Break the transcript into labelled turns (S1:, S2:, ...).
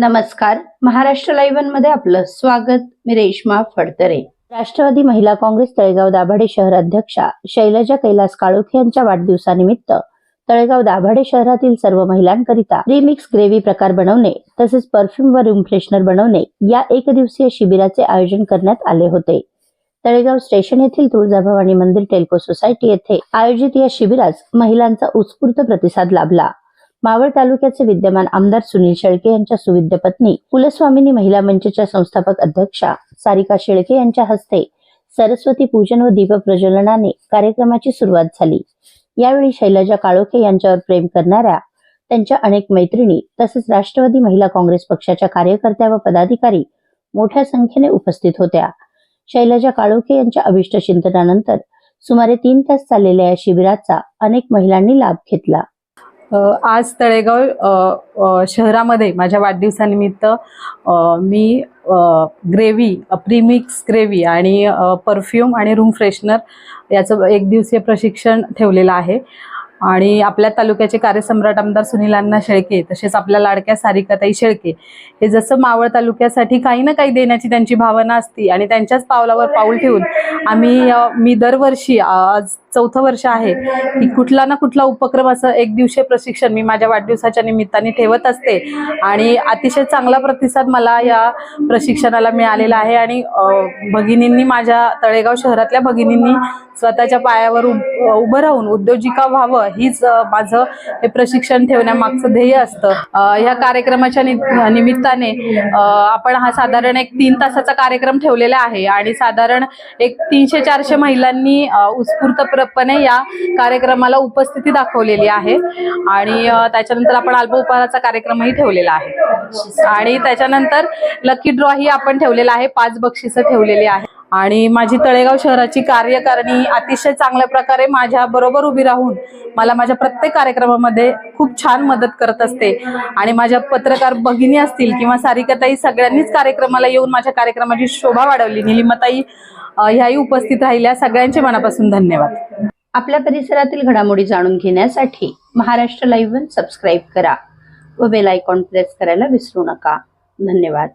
S1: नमस्कार. महाराष्ट्र लाईव्हमध्ये आपलं स्वागत. मी रेश्मा फडतरे. राष्ट्रवादी महिला काँग्रेस तळेगाव दाभाडे शहर अध्यक्षा शैलजा कैलास काळोखे यांच्या वाढदिवसानिमित्त तळेगाव दाभाडे शहरातील सर्व महिलांकरिता रिमिक्स ग्रेव्ही प्रकार बनवणे तसेच परफ्यूम व रूम फ्रेशनर बनवणे या एक दिवसीय शिबिराचे आयोजन करण्यात आले होते. तळेगाव स्टेशन येथील तुळजाभवानी मंदिर टेल्को सोसायटी येथे आयोजित या शिबिरास महिलांचा उत्स्फूर्त प्रतिसाद लाभला. मावळ तालुक्याचे विद्यमान आमदार सुनील शेळके यांच्या सुविद्य पत्नी कुलस्वामिनी महिला मंचच्या संस्थापक अध्यक्षा सारिका शेळके यांच्या हस्ते सरस्वती पूजन व दीप प्रज्वलनाने कार्यक्रमाची सुरुवात झाली. यावेळी शैलजा काळोखे यांच्यावर प्रेम करणाऱ्या त्यांच्या अनेक मैत्रिणी तसेच राष्ट्रवादी महिला काँग्रेस पक्षाच्या कार्यकर्त्या व पदाधिकारी मोठ्या संख्येने उपस्थित होत्या. शैलजा काळोखे यांच्या अभिष्ट चिंतनानंतर सुमारे तीन तास चाललेल्या या शिबिराचा अनेक महिलांनी लाभ घेतला.
S2: आज तळेगाव शहरामध्ये माझ्या वाढदिवसानिमित्त मी ग्रेव्ही प्रीमिक्स ग्रेव्ही आणि परफ्यूम आणि रूम फ्रेशनर याचं एक दिवसीय प्रशिक्षण ठेवलेलं आहे. आणि आपल्या तालुक्याचे कार्यसम्राट आमदार सुनील अण्णा शेळके तसेच आपल्या लाडक्या सारिकाताई शेळके हे जसं मावळ तालुक्यासाठी काही ना काही देण्याची त्यांची भावना असती आणि त्यांच्याच पावलावर पाऊल ठेवून आम्ही मी दरवर्षी आज चौथं वर्ष आहे की कुठला ना कुठला उपक्रम असं एक दिवशी प्रशिक्षण मी माझ्या वाढदिवसाच्या निमित्ताने ठेवत असते. आणि अतिशय चांगला प्रतिसाद मला या प्रशिक्षणाला मिळालेला आहे. आणि भगिनींनी माझ्या तळेगाव शहरातल्या भगिनींनी स्वतःच्या पायावर उभ- उभं राहून उद्योजिका व्हावं हीच माझं हे प्रशिक्षण ठेवण्यामागचं ध्येय असतं. ह्या कार्यक्रमाच्या निमित्ताने आपण हा साधारण एक तीन तासाचा कार्यक्रम ठेवलेला आहे. आणि साधारण एक तीनशे चारशे महिलांनी उत्स्फूर्त उत्स्फूर्तपणे या कार्यक्रमाला उपस्थिती दाखवलेली आहे. आणि त्याच्यानंतर आपण अल्प उपहाराचा कार्यक्रमही ठेवलेला आहे. आणि त्याच्यानंतर लकी ड्रॉ ही आपण ठेवलेला आहे. पाच बक्षिसं ठेवलेली आहे आणि माझी तळेगाव शहराची कार्यकारिणी अतिशय चांगल्या प्रकारे माझ्या बरोबर उभी राहून मला माझ्या प्रत्येक कार्यक्रमामध्ये खूप छान मदत करत असते. आणि माझ्या पत्रकार भगिनी असतील किंवा सारिकाताई सगळ्यांनीच कार्यक्रमाला येऊन माझ्या कार्यक्रमाची शोभा वाढवली. निलिमाताई ह्याही उपस्थित राहिल्या. सगळ्यांचे मनापासून धन्यवाद.
S1: आपल्या परिसरातील घडामोडी जाणून घेण्यासाठी महाराष्ट्र लाईव्ह सबस्क्राईब करा व बेल आयकॉन प्रेस करायला विसरू नका. धन्यवाद.